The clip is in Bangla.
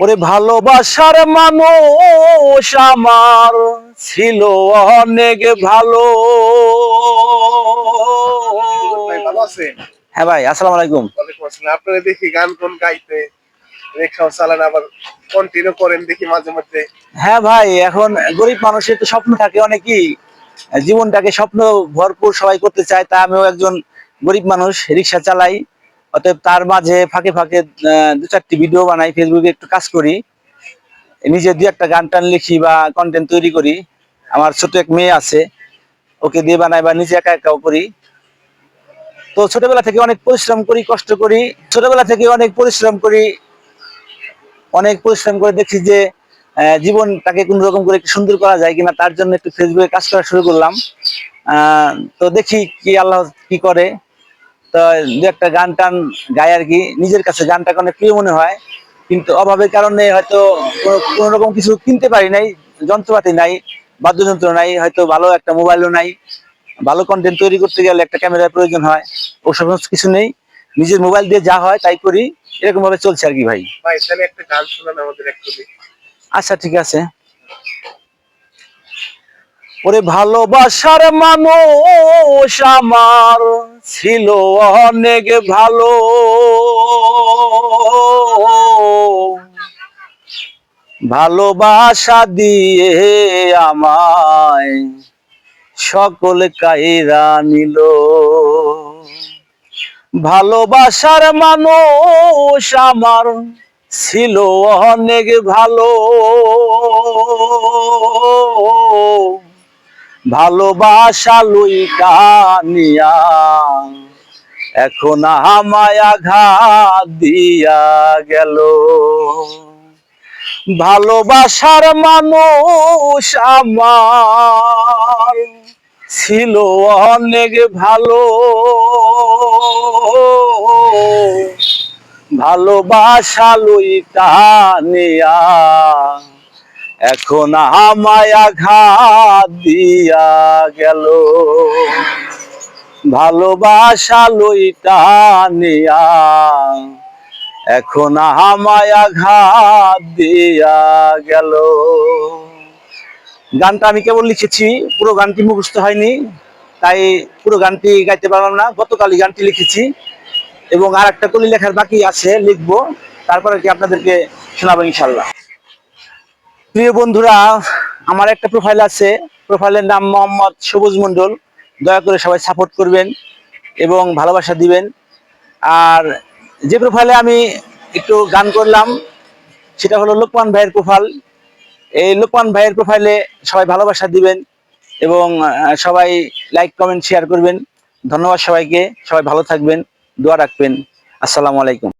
ওরে ভালোবাসার মানুষ আমার ছিল অনেক ভালো। হ্যাঁ ভাই আসসালামু আলাইকুম। আপনারা দেখি গান কোন গাইতে রিক্সাও চালান আবার কন্টিনিউ করেন দেখি মাঝে মধ্যে। হ্যাঁ ভাই এখন গরিব মানুষের তো স্বপ্ন থাকে অনেকই। জীবনটাকে স্বপ্ন ভরপুর সবাই করতে চায় তা আমিও একজন গরিব মানুষ রিক্সা চালাই। অতএব তার মাঝে ফাঁকে ফাঁকে দু চারটি ভিডিও বানাই ফেসবুকে একটু কাজ করি। নিজে দু একটা গান টান লিখি বা কন্টেন্ট তৈরি করি। আমার ছোট এক মেয়ে আছে, ওকে দিয়ে বানাই বা নিজে একা একাও করি। তো ছোটবেলা থেকে অনেক পরিশ্রম করি, কষ্ট করি। ছোটবেলা থেকে অনেক পরিশ্রম করি। অনেক পরিশ্রম করে দেখি যে জীবনটাকে কোন রকম করে একটু সুন্দর করা যায় কিনা, তার জন্য একটু ফেসবুকে কাজ করা শুরু করলাম। তো দেখি কি আল্লাহ কি করে। তো দু একটা গান টান গাই আর কি। নিজের কাছে গানটাকে অনেক প্রিয় মনে হয়। কিন্তু অভাবের কারণে হয়তো কোনো- রকম কিছু কিনতে পারি নাই যন্ত্রপাতি নাই বাদ্যযন্ত্র নাই হয়তো ভালো একটা মোবাইলও নাই। ভালো কন্টেন্ট তৈরি করতে গেলে একটা ক্যামেরার প্রয়োজন হয় ওসব কিছু নেই। নিজের মোবাইল দিয়ে যা হয় তাই করি এরকম ভাবে চলছে আর কি ভাই। ভাই একটা গান শোনান আমাদের একটু আচ্ছা ঠিক আছে। ওরে ভালোবাসার মানুষ আমার ছিল অনেক ভালো। ভালোবাসা দিয়ে আমায় সকল কাইরা নিল। ভালোবাসার মানুষ আমার ছিল অনেক ভালো। ভালোবাসা লইকা এখন আমায় আঘাত দিয়া গেল। ভালোবাসার মানুষ আমার ছিল অনেক ভালো। ভালোবাসা লইতা নিয়া এখন আমায় আঘাত দিয়া গেল। ভালোবাসা লইতা নিয়া এখন আমায় আঘাত দিয়া গেল। গানটা আমি কেবল লিখেছি, পুরো গানটি মুখস্থ হয়নি, তাই পুরো গানটি গাইতে পারলাম না। গতকালই গানটি লিখেছি এবং আর একটা কলি লেখার বাকি আছে, লিখব। তারপরে কি আপনাদেরকে শোনাবো ইনশাল্লাহ প্রিয় বন্ধুরা, আমার একটা প্রোফাইল আছে। প্রোফাইলের নাম মোহাম্মদ সবুজ মন্ডল দয়া করে সবাই সাপোর্ট করবেন এবং ভালোবাসা দিবেন। আর যে প্রোফাইলে আমি একটু গান করলাম, সেটা হলো লোকমান ভাইয়ের প্রোফাইল এই লোকমান ভাইয়ের প্রোফাইলে সবাই ভালোবাসা দিবেন এবং সবাই লাইক কমেন্ট শেয়ার করবেন। ধন্যবাদ সবাইকে। সবাই ভালো থাকবেন। দোয়া রাখবেন। আসসালামু আলাইকুম।